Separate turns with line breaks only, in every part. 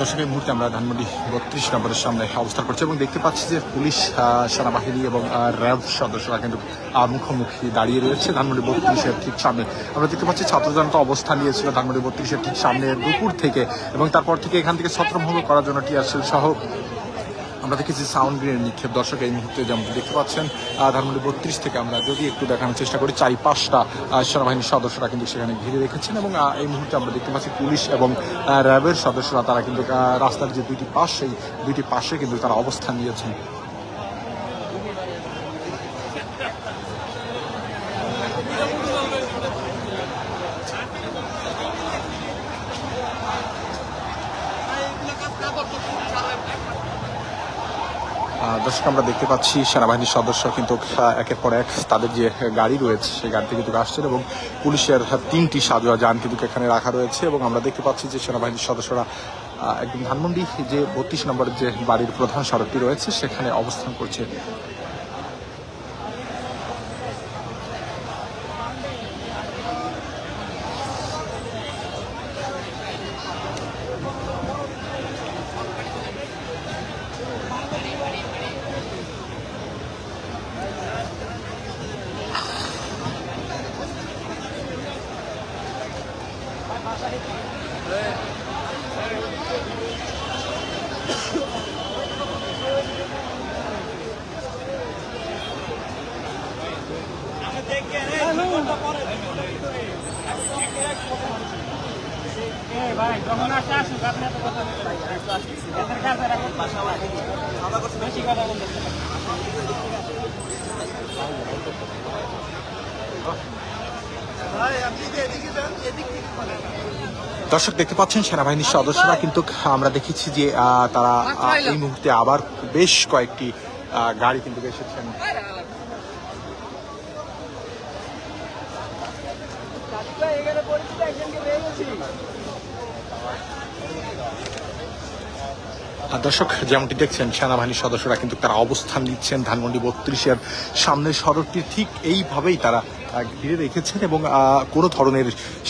এই মুহূর্তে আমরা ধানমন্ডি বত্রিশ নম্বরের সামনে অবস্থান করছি এবং দেখতে পাচ্ছি যে পুলিশ সেনাবাহিনী এবং র্যাব সদস্যরা কিন্তু মুখোমুখি দাঁড়িয়ে রয়েছে ধানমন্ডি বত্রিশের ঠিক সামনে। আমরা দেখতে পাচ্ছি ছাত্র জনতা অবস্থান নিয়েছিল ধানমন্ডি বত্রিশের ঠিক সামনে দুপুর থেকে এবং তারপর থেকে এখান থেকে ছত্রভঙ্গ করার জন্য টিআরসিল সহ আমরা দেখেছি সাউন্ড গ্রেনের নিক্ষেপ দর্শক এই মুহূর্তে যেমন দেখতে পাচ্ছেন ধারমন্ডি বত্রিশ থেকে আমরা যদি একটু দেখানোর চেষ্টা করি চারি পাঁচটা সেনাবাহিনীর সদস্যরা কিন্তু সেখানে ঘিরে রেখেছেন এবং এই মুহূর্তে আমরা দেখতে পাচ্ছি পুলিশ এবং র্যাবের সদস্যরা তারা কিন্তু রাস্তার যে দুইটি পাশ, সেই দুইটি পাশে কিন্তু তারা অবস্থান নিয়েছেন। দর্শক, আমরা দেখতে পাচ্ছি সেনাবাহিনীর সদস্য কিন্তু একের পর এক তাদের যে গাড়ি রয়েছে, সেই গাড়িতে কিন্তু আসছেন এবং পুলিশের তিনটি সাজোয়া যান কিন্তু এখানে রাখা রয়েছে এবং আমরা দেখতে পাচ্ছি যে সেনাবাহিনীর সদস্যরা একদম ধানমন্ডি যে বত্রিশ নম্বরের যে বাড়ির প্রধান সড়কটি রয়েছে, সেখানে অবস্থান করছে। দর্শক, দেখতে পাচ্ছেন, সেনাবাহিনীর সদস্যরা কিন্তু আমরা দেখেছি যে তারা এই মুহূর্তে আবার বেশ কয়েকটি গাড়ি কিন্তু এসেছেন। দর্শক, যেমনটি দেখছেন, সেনাবাহিনীর সদস্যরা কিন্তু তারা অবস্থান নিচ্ছেন ধানমন্ডি বত্রিশের সামনের সড়কটি, ঠিক এইভাবেই তারা ঘিরে রেখেছেন এবং কোনো ধরনের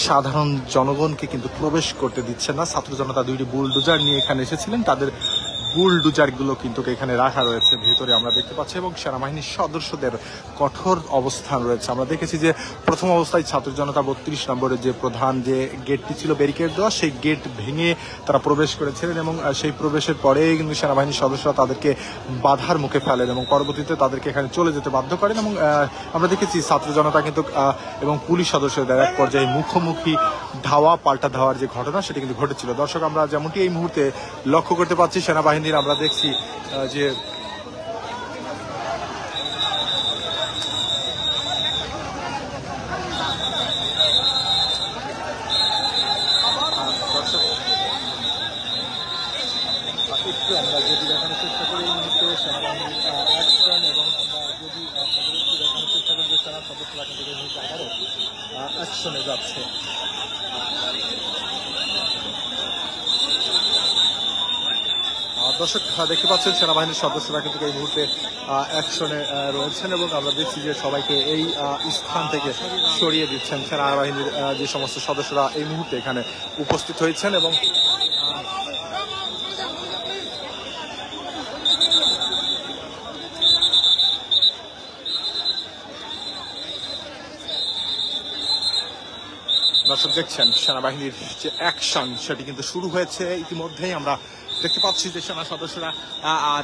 সাধারণ জনগণকে কিন্তু প্রবেশ করতে দিচ্ছেন না। ছাত্র জনতা দুইটি বুলডোজার নিয়ে এখানে এসেছিলেন। তাদের বুলডোজারগুলো কিন্তু এখানে রাখা রয়েছে। ভেতরে আমরা দেখতে পাচ্ছি এবং সেনাবাহিনীর সদস্যদের কঠোর অবস্থান রয়েছে। আমরা দেখেছি যে প্রথম অবস্থায় ছাত্র জনতা বত্রিশ নম্বরের যে প্রধান যে গেটটি ছিল ব্যারিকেড দেওয়া, সেই গেট ভেঙে তারা প্রবেশ করেছিলেন এবং সেই প্রবেশের পরে কিন্তু সেনাবাহিনীর সদস্যরা তাদেরকে বাধার মুখে ফেলেন এবং পরবর্তীতে তাদেরকে এখানে চলে যেতে বাধ্য করেন এবং আমরা দেখেছি ছাত্র জনতা কিন্তু এবং পুলিশ সদস্যদের এক পর্যায়ে মুখোমুখি ধাওয়া, পাল্টা ধাওয়ার যে ঘটনা সেটি কিন্তু ঘটেছিল। দর্শক, আমরা যেমনটি এই মুহূর্তে লক্ষ্য করতে পারছি সেনাবাহিনীর আমরা দেখছি যে দর্শক একটু আমরা যদি দেখানোর চেষ্টা করি এই মুহূর্তে সেনাবাহিনীর অ্যাকশন এবং আমরা যদি আপনাদের একটু দেখানোর চেষ্টা করি যে সেনা সদস্যরা কিন্তু এই মুহূর্তে আবারও অ্যাকশনে যাচ্ছে। দর্শক দেখতে পাচ্ছেন সেনাবাহিনীর সদস্যরা কিন্তু এই মুহূর্তে অ্যাকশনে রয়েছেন এবং আমরা দেখছি যে সবাইকে এই স্থান থেকে সরিয়ে দিচ্ছেন সেনাবাহিনীর যে সমস্ত সদস্যরা এই মুহূর্তে এখানে উপস্থিত হয়েছেন এবং দর্শক দেখছেন সেনাবাহিনীর যে অ্যাকশন সেটি কিন্তু শুরু হয়েছে। ইতিমধ্যেই আমরা দেখতে পাচ্ছি যে সেনা সদস্যরা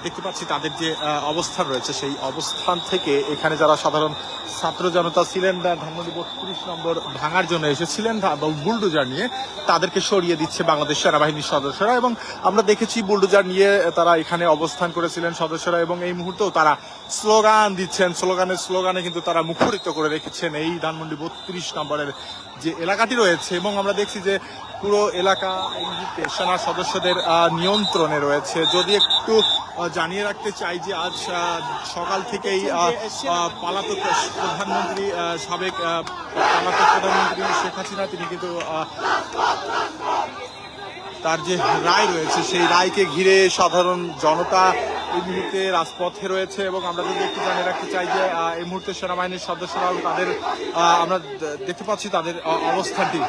দেখতে পাচ্ছি তাদের যে অবস্থান রয়েছে, সেই অবস্থান থেকে এখানে যারা সাধারণ ছাত্র জনতা ছিলেন ধানমন্ডি বত্রিশ নম্বর ভাঙার জন্য এসেছিলেন ধা- বা বুলডোজার নিয়ে তাদেরকে সরিয়ে দিচ্ছে বাংলাদেশ সেনাবাহিনীর সদস্যরা এবং আমরা দেখেছি বুলডোজার নিয়ে তারা এখানে অবস্থান করেছিলেন সদস্যরা এবং এই মুহূর্তেও তারা স্লোগান দিচ্ছেন। স্লোগানের স্লোগানে কিন্তু তারা মুখরিত করে রেখেছেন এই ধানমন্ডি বত্রিশ নম্বরের যে এলাকাটি রয়েছে এবং আমরা দেখছি যে পুরো এলাকা এই সেনা সদস্যদের নিয়ন্ত্রণে রয়েছে। যদি একটু জানিয়ে রাখতে চাই যে আজ সকাল থেকেই আহ, প্রধানমন্ত্রী সাবেক পলাতক প্রধানমন্ত্রী শেখ হাসিনা তিনি কিন্তু তার যে রায় রয়েছে সেই রায়কে ঘিরে সাধারণ জনতা এই মুহূর্তে রাজপথে রয়েছে এবং আমরা যদি একটু জানিয়ে রাখতে চাই যে এই মুহূর্তে সেনাবাহিনীর সদস্যরা তাদের আমরা দেখতে পাচ্ছি তাদের অবস্থানটি।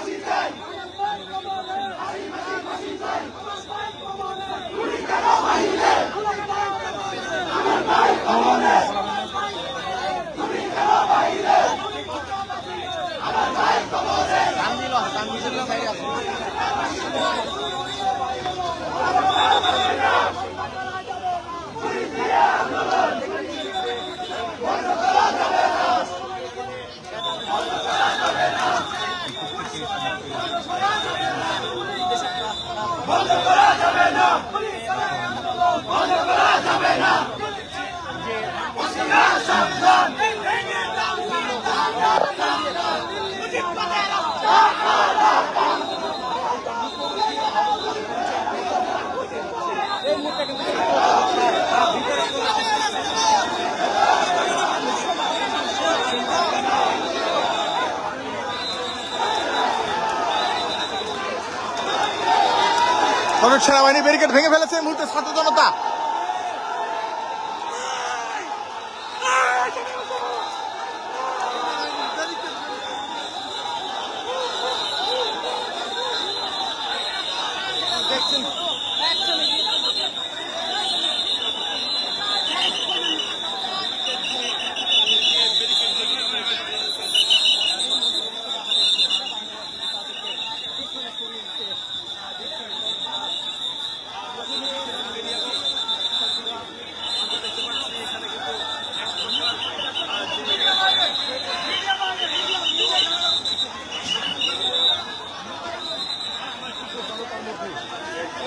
সেনাবাহিনী ব্যারিকেড ভেঙে ফেলেছে মুহূর্তে জনতা।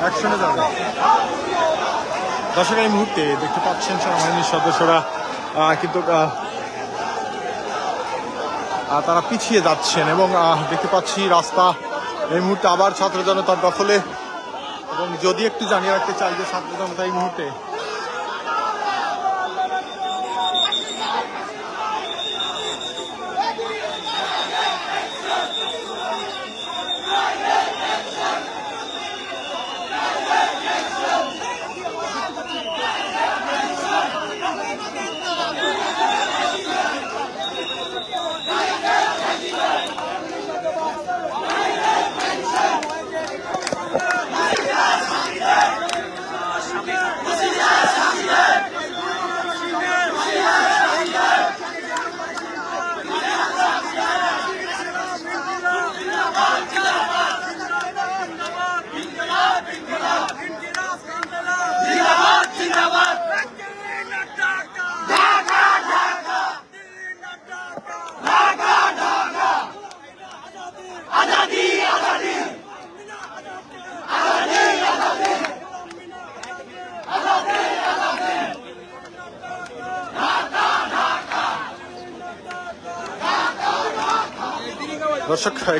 অ্যাকশনে যাবে দর্শক এই মুহূর্তে দেখতে পাচ্ছেন সেনাবাহিনীর সদস্যরা কিন্তু তারা পিছিয়ে যাচ্ছেন এবং দেখতে পাচ্ছি রাস্তা এই মুহূর্তে আবার ছাত্র জনতার দখলে। এবং যদি একটু জানিয়ে রাখতে চাই যে ছাত্র জনতা এই মুহূর্তে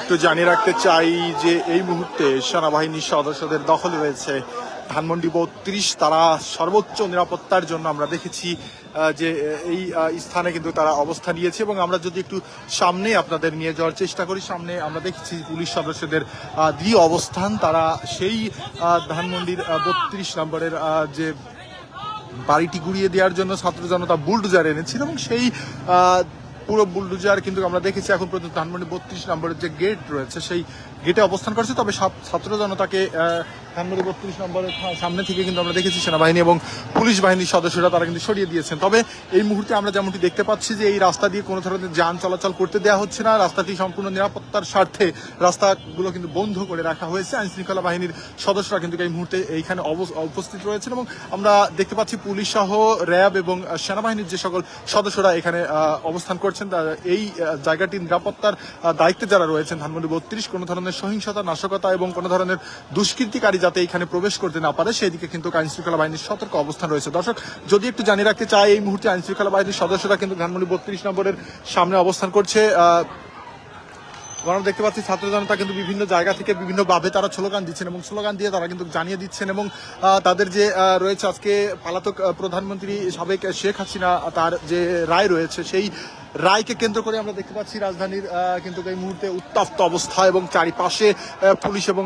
একটু জানিয়ে রাখতে চাই যে এই মুহূর্তে সেনাবাহিনীর সদস্যদের দখল রয়েছে ধানমন্ডি বত্রিশ। তারা সর্বোচ্চ নিরাপত্তার জন্য আমরা দেখেছি যে এই স্থানে কিন্তু তারা অবস্থান নিয়েছে এবং আমরা যদি একটু সামনে আপনাদের নিয়ে যাওয়ার চেষ্টা করি, সামনে আমরা দেখেছি পুলিশ সদস্যদের দ্বি অবস্থান। তারা সেই ধানমন্ডির বত্রিশ নম্বরের যে বাড়িটি গুড়িয়ে দেওয়ার জন্য ছাত্র জনতা বুলডোজার এনেছিল এবং সেই পুরো বুলডুজার কিন্তু আমরা দেখেছি এখন পর্যন্ত ধানমন্ডি বত্রিশ নম্বরের যে গেট রয়েছে, সেই গেটে অবস্থান করছে। তবে ছাত্র- জনতাকে ধানমন্ডি বত্রিশ নম্বরের সামনে থেকে কিন্তু আমরা দেখেছি সেনাবাহিনী এবং পুলিশ বাহিনীর সদস্যরা তারা কিন্তু সরিয়ে দিয়েছেন। তবে এই মুহূর্তে আমরা যেমনটি দেখতে পাচ্ছি যে এই রাস্তা দিয়ে কোনো ধরনের যান চলাচল করতে দেওয়া হচ্ছে না। রাস্তাটি সম্পূর্ণ নিরাপত্তার স্বার্থে রাস্তাগুলো কিন্তু বন্ধ করে রাখা হয়েছে। আইন শৃঙ্খলা বাহিনীর সদস্যরা কিন্তু এই মুহূর্তে এইখানে উপস্থিত রয়েছেন এবং আমরা দেখতে পাচ্ছি পুলিশ সহ র্যাব এবং সেনাবাহিনীর যে সকল সদস্যরা এখানে অবস্থান করছেন এই আহ, জায়গাটির নিরাপত্তার দায়িত্বে যারা রয়েছেন ধানমন্ডি বত্রিশ কোনো ধরনের সহিংসতা নাশকতা এবং কোনো ধরনের দুষ্কৃতিকারী যাতে এখানে প্রবেশ করতে না পারে সেই দিকে কিন্তু আইন শৃঙ্খলা বাহিনীর সতর্ক অবস্থান রয়েছে। দর্শক, যদি একটু জানিয়ে রাখতে চাই, এই মুহূর্তে আইন শৃঙ্খলা বাহিনীর সদস্যরা কিন্তু ধানমন্ডি বত্রিশ নম্বরের সামনে অবস্থান করছে। আমরা দেখতে পাচ্ছি ছাত্র জনতা কিন্তু বিভিন্ন জায়গা থেকে বিভিন্ন ভাবে তারা স্লোগান দিচ্ছেন এবং স্লোগান দিয়ে তারা কিন্তু জানিয়ে দিচ্ছেন এবং তাদের যে রয়েছে আজকে পালাতক প্রধানমন্ত্রী সাবেক শেখ হাসিনা, তার যে রায় রয়েছে, সেই রায়কে কেন্দ্র করে আমরা দেখতে পাচ্ছি রাজধানীর কিন্তু এই মুহূর্তে উত্তপ্ত অবস্থা এবং চারিপাশে পুলিশ এবং